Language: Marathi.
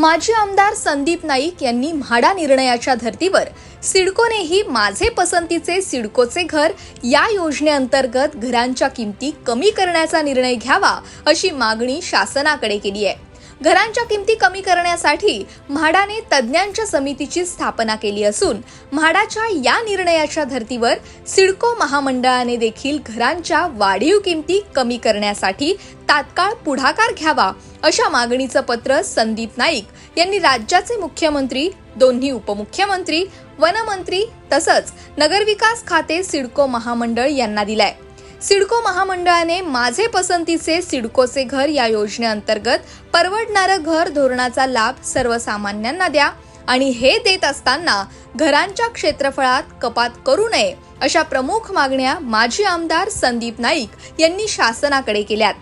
माजी आमदार संदीप नाईक यांनी म्हाडा निर्णयाच्या धर्तीवर सिडकोनेही माझे पसंतीचे सिडकोचे घर या योजनेअंतर्गत घरांच्या किमती कमी करण्याचा निर्णय घ्यावा अशी मागणी शासनाकडे केली आहे. घरांच्या किमती कमी करण्यासाठी म्हाडाने तज्ज्ञांच्या समितीची स्थापना केली असून म्हाडाच्या या निर्णयाच्या धर्तीवर सिडको महामंडळाने देखील घरांच्या वाढीव किमती कमी करण्यासाठी तात्काळ पुढाकार घ्यावा अशा मागणीचं पत्र संदीप नाईक यांनी राज्याचे मुख्यमंत्री दोन्ही उपमुख्यमंत्री वनमंत्री तसंच नगरविकास खाते सिडको महामंडळ यांना दिलाय. सिडको महामंडळाने माझे पसंतीचे सिडकोचे घर या योजनेअंतर्गत परवडणारं घर धोरणाचा लाभ सर्वसामान्यांना द्या आणि हे देत असताना घरांच्या क्षेत्रफळात कपात करू नये अशा प्रमुख मागण्या माजी आमदार संदीप नाईक यांनी शासनाकडे केल्यात.